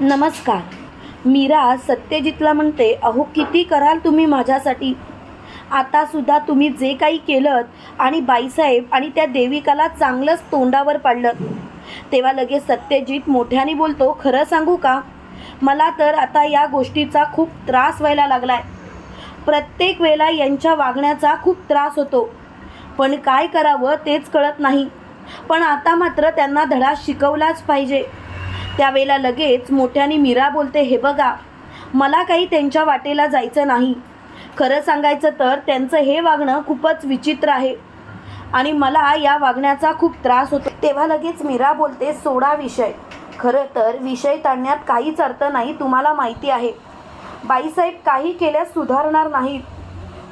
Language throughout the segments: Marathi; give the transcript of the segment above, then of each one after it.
नमस्कार. मीरा सत्यजितला म्हणते अहो किती कराल तुम्ही माझ्यासाठी? आतासुद्धा तुम्ही जे काही केलं आणि बाईसाहेब आणि त्या देविकाला चांगलंच तोंडावर पाडलं. तेव्हा लगेच सत्यजित मोठ्याने बोलतो खरं सांगू का? मला तर आता या गोष्टीचा खूप त्रास व्हायला लागला आहे प्रत्येक वेळेला यांच्या वागण्याचा खूप त्रास होतो. पण काय करावं तेच कळत नाही. पण आता मात्र त्यांना धडा शिकवलाच पाहिजे. त्यावेळेला लगेच मोठ्याने मीरा बोलते हे बघा मला काही त्यांच्या वाटेला जायचं नाही. खरं सांगायचं तर त्यांचं हे वागणं खूपच विचित्र आहे आणि मला या वागण्याचा खूप त्रास होतो. तेव्हा लगेच मीरा बोलते सोडा विषय. खरं तर विषय ताणण्यात काहीच अर्थ नाही तुम्हाला माहिती आहे. बाईसाहेब काही केल्यास सुधारणार नाहीत.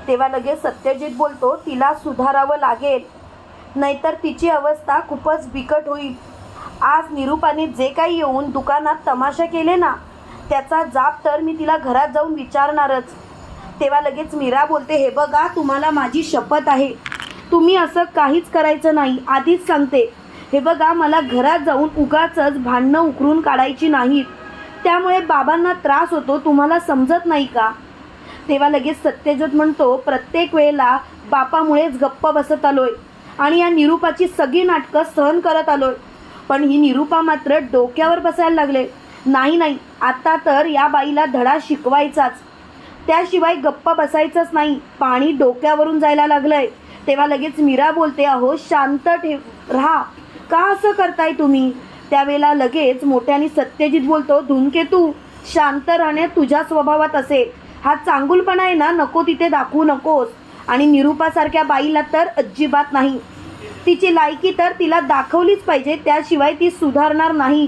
तेव्हा लगेच सत्यजित बोलतो तिला सुधारावं लागेल. नाहीतर तिची अवस्था खूपच बिकट होईल. आज निरूपाने जे काही येऊन दुकानात तमाशा केले ना त्याचा जाप तर मी तिला घरात जाऊन विचारणारच. तेव्हा लगेच मीरा बोलते हे बघा तुम्हाला माझी शपथ आहे. तुम्ही असं काहीच करायचं नाही आधीच सांगते. हे बघा मला घरात जाऊन उगाच भांडणं उकरून काढायची नाहीत. त्यामुळे बाबांना त्रास होतो तुम्हाला समजत नाही का? तेव्हा लगेच सत्यजत म्हणतो प्रत्येक वेळेला बापामुळेच गप्प बसत आलोय आणि या निरूपाची सगळी नाटकं सहन करत आलोय. पण ही निरूपा मात्र डोक्यावर बसायला लागले. नाही नाही आता तर या बाईला धडा शिकवायचाच. त्याशिवाय गप्प बसायचंच नाही. पाणी डोक्यावरून जायला लागलंय. तेव्हा लगेच मीरा बोलते अहो शांत ठेव राहा. का असं करताय तुम्ही? त्यावेळेला लगेच मोठ्याने सत्यजित बोलतो धूमकेतू शांत राहणे तुझ्या स्वभावात असेल हा चांगुलपणा आहे ना नको तिथे दाखवू नकोस. आणि निरूपासारख्या बाईला तर अजिबात नाही. तिची लायकी तर तिला दाखवलीच पाहिजे त्याशिवाय ती सुधारणार नाही.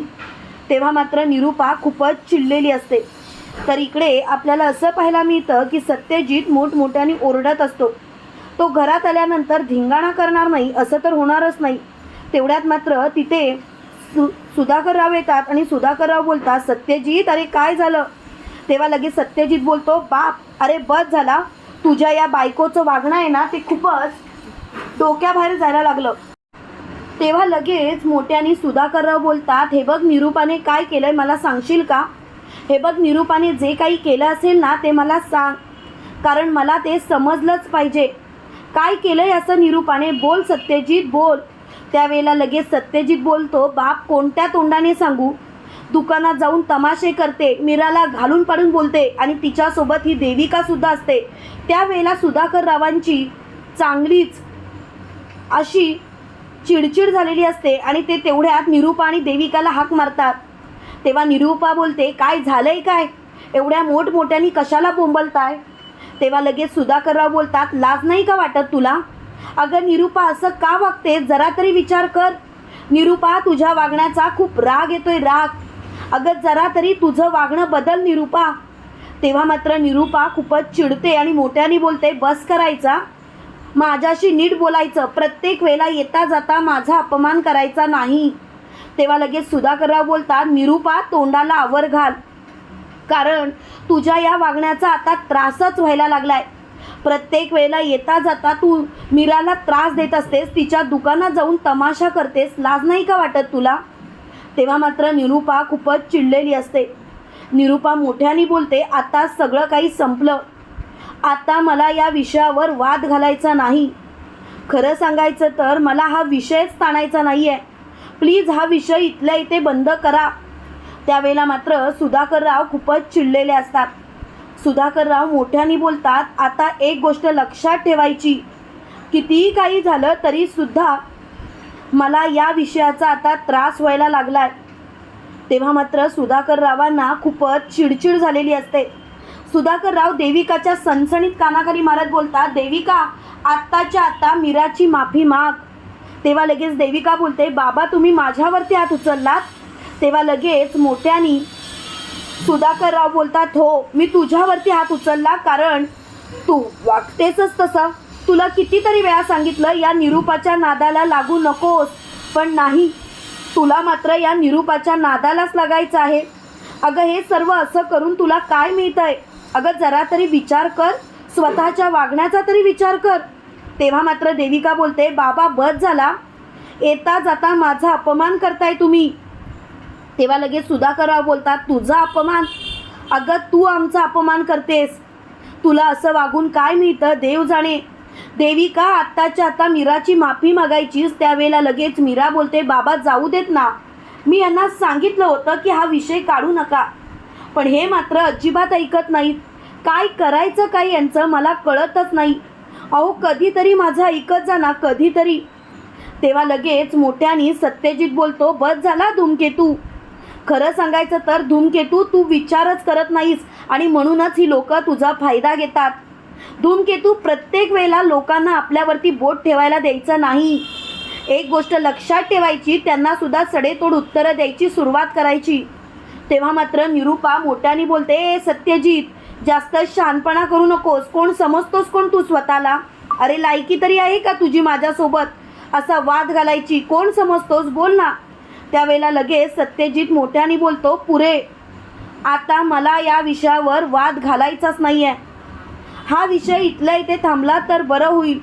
तेव्हा मात्र निरूपा खूपच चिडलेली असते. तर इकडे आपल्याला असं पाहायला मिळतं की सत्यजित मोठमोठ्याने ओरडत असतो. तो घरात आल्यानंतर धिंगाणा करणार नाही असं तर होणारच नाही. तेवढ्यात मात्र तिथे सु सुधाकरराव येतात आणि सुधाकरराव बोलतात सत्यजित अरे काय झालं? तेव्हा लगेच सत्यजित बोलतो बाप अरे बस झाला. तुझ्या या बायकोचं वागणं आहे ना ते खूपच डोक्याबाहेर जायला लागलं. तेव्हा लगेच मोठ्याने सुधाकरराव बोलतात हे बघ निरूपाने काय केलंय मला सांगशील का? हे बघ निरूपाने जे काही केलं असेल ना ते मला सांग. कारण मला ते समजलंच पाहिजे. काय केलंय असं निरूपाने? बोल सत्यजित बोल. त्यावेळेला लगेच सत्यजित बोलतो बाप कोणत्या तोंडाने सांगू? दुकानात जाऊन तमाशे करते मीराला घालून पाडून बोलते आणि तिच्यासोबत ही देविकासुद्धा असते. त्यावेळेला सुधाकर रावांची चांगलीच अशी चिडचिड झालेली असते आणि ते तेवढ्यात निरूपा आणि देविकाला हाक मारतात. तेव्हा निरूपा बोलते काय झालंय काय? एवढ्या मोठमोठ्यानी कशाला बोंबलताय? तेव्हा लगेच सुधाकरराव बोलतात लाज नाही का वाटत तुला? अगं निरूपा असं का वागते? जरा तरी विचार कर. निरूपा तुझ्या वागण्याचा खूप राग येतोय राग. अगं जरा तरी तुझं वागणं बदल निरूपा. तेव्हा मात्र निरूपा खूपच चिडते आणि मोठ्याने बोलते बस करायचा. माझ्याशी नीट बोलायचं. प्रत्येक वेळेला येता जाता माझा अपमान करायचा नाही. तेव्हा लगेच सुधाकरराव बोलतात निरूपा तोंडाला आवर घाल. कारण तुझ्या या वागण्याचा आता त्रासच व्हायला लागलाय. प्रत्येक वेळेला येता जाता तू मीराला त्रास देत असतेस तिच्या दुकानात जाऊन तमाशा करतेस. लाज नाही का वाटत तुला? तेव्हा मात्र निरूपा खूपच चिडलेली असते. निरूपा मोठ्याने बोलते आता सगळं काही संपलं. आता मला या विषयावर वाद घालायचा नाही. खरं सांगायचं तर मला हा विषयच ताणायचा नाही आहे प्लीज हा विषय इथल्या इथे बंद करा. त्यावेळेला मात्र सुधाकरराव खूपच चिडलेले असतात. सुधाकरराव मोठ्याने बोलतात आता एक गोष्ट लक्षात ठेवायची. कितीही काही झालं तरीसुद्धा मला या विषयाचा आता त्रास व्हायला लागलाय. तेव्हा मात्र सुधाकररावांना खूपच चिडचिड झालेली असते. सुधाकरराव देविकाच्या सणसणीत कानाखाली मारत बोलतात देविका आत्ताच्या आत्ता मीराची माफी माग. तेव्हा लगेच देविका बोलते बाबा तुम्ही माझ्यावरती हात उचललात? तेव्हा लगेच मोठ्यानी सुधाकरराव बोलतात हो मी तुझ्यावरती हात उचलला कारण तू वागतेसच तसं. तुला कितीतरी वेळा सांगितलं या निरूपाच्या नादाला लागू नकोस. पण नाही तुला मात्र या निरूपाच्या नादालाच लागायचं आहे. अगं हे सर्व असं करून तुला काय मिळतंय? अगं जरा तरी विचार कर. स्वतःच्या वागण्याचा तरी विचार कर. तेव्हा मात्र देविका बोलते बाबा बस झाला. येता जाता माझा अपमान करताय तुम्ही. तेव्हा लगेच सुधाकरराव बोलतात तुझा अपमान. अगं तू आमचा अपमान करतेस. तुला असं वागून काय मिळतं देव जाणे. देविका आत्ताच्या आता मीराची माफी मागायचीच. त्यावेळेला लगेच मीरा बोलते बाबा जाऊ देत ना. मी यांना सांगितलं होतं की हा विषय काढू नका. पण हे मात्र अजिबात ऐकत नाहीत काय करायचं काय यांचं मला कळतच नाही. अहो कधीतरी माझं ऐकत जा ना कधीतरी. तेव्हा लगेच मोठ्याने सत्यजित बोलतो बस झाला धूमकेतू. खरं सांगायचं तर धूमकेतू तू विचारच करत नाहीस आणि म्हणूनच ही लोक तुझा फायदा घेतात. धूमकेतू प्रत्येक वेळेला लोकांना आपल्यावरती बोट ठेवायला द्यायचं नाही. एक गोष्ट लक्षात ठेवायची त्यांना सुद्धा सडेतोड उत्तरं द्यायची सुरुवात करायची. तेव्हा मात्र निरूपा मोठ्याने बोलते "ए, सत्यजित जास्त शहाणपणा करू नकोस. कोण समजतोस कोण तू स्वतःला? अरे लायकी तरी आहे का तुझी माझ्यासोबत? असा वाद घालायची. कोण समजतोस? बोल ना. त्यावेळेला लगेच सत्यजित मोठ्याने बोलतो पुरे आता मला या विषयावर वाद घालायचाच नाही आहे हा विषय इथल्या इथे थांबला तर बरं होईल.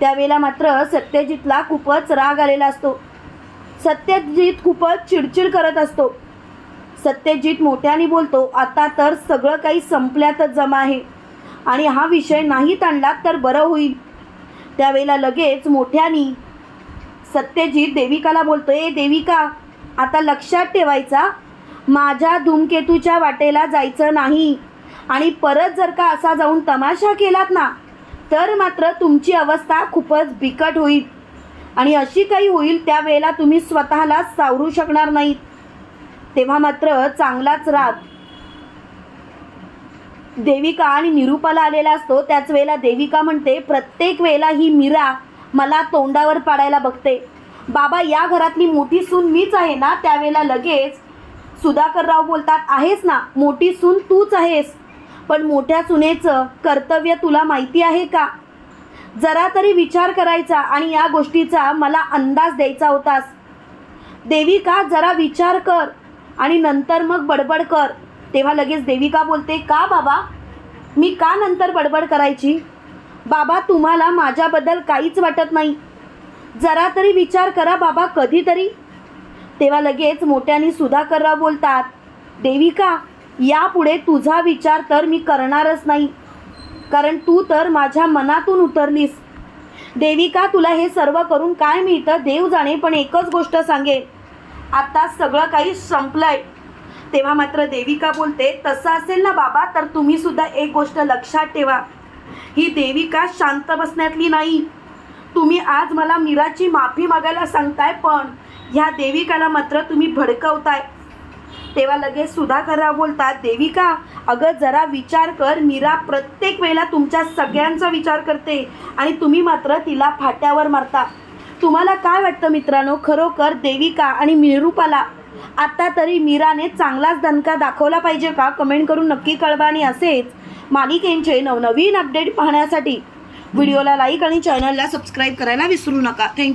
त्यावेळेला मात्र सत्यजितला खूपच राग आलेला असतो. सत्यजित खूपच चिडचिड करत असतो. सत्यजित मोठ्याने बोलतो आता तर सगळं काही संपल्यातच जमा आहे. आणि हा विषय नाही ताणला तर बरं होईल. त्यावेळेला लगेच मोठ्याने सत्यजित देविकाला बोलतो ए देविका आता लक्षात ठेवायचा. माझ्या धूमकेतूच्या वाटेला जायचं नाही. आणि परत जर का असा जाऊन तमाशा केलात ना तर मात्र तुमची अवस्था खूपच बिकट होईल. आणि अशी काही होईल त्यावेळेला तुम्ही स्वतःला सावरू शकणार नाहीत. तेव्हा मात्र चांगलाच राग. देविका आणि निरूपाला आलेला असतो. त्याच वेळेला देविका म्हणते प्रत्येक वेळेला ही मीरा मला तोंडावर पाडायला बघते. बाबा या घरातली मोठी सून मीच आहे ना त्यावेळेला लगेच सुधाकरराव बोलतात आहेस ना? मोठी सून तूच आहेस. पण मोठ्या सुनेचं कर्तव्य तुला माहिती आहे का? जरा तरी विचार करायचा आणि या गोष्टीचा मला अंदाज द्यायचा होतास. देविका जरा विचार कर. आणि नंतर मग बडबड कर. तेव्हा लगेच देविका बोलते का बाबा? मी का नंतर बडबड करायची? बाबा तुम्हाला माझ्याबद्दल काहीच वाटत नाही. जरा तरी विचार करा बाबा कधीतरी. तेव्हा लगेच मोठ्याने सुधाकरराव बोलतात देविका यापुढे तुझा विचार तर मी करणारच नाही. कारण तू तर माझ्या मनातून उतरलीस. देविका तुला हे सर्व करून काय मिळतं? देव जाणे पण एकच गोष्ट सांगेल. आता सगळं काही संपलंय. तेव्हा मात्र देविका बोलते तसं असेल ना बाबा तर तुम्ही सुद्धा एक गोष्ट लक्षात ठेवा. ही देविका शांत बसण्यातली नाही. तुम्ही आज मला मीराची माफी मागायला सांगताय पण ह्या देविकाला मात्र तुम्ही भडकवताय. तेव्हा लगेच सुधाकरराव बोलतात देविका अगं जरा विचार कर. मीरा प्रत्येक वेळेला तुमच्या सगळ्यांचा विचार करते आणि तुम्ही मात्र तिला फाट्यावर मारता. तुम्हाला काय वाटतं मित्रांनो? खरोखर देविका आणि निरूपाला आता तरी मीराने चांगलाच दणका दाखवला पाहिजे का? कमेंट करून नक्की कळवा आणि असेच मालिकेंचे नवनवीन अपडेट पाहण्यासाठी व्हिडिओला लाईक आणि चॅनलला सबस्क्राईब करायला विसरू नका. थँक्यू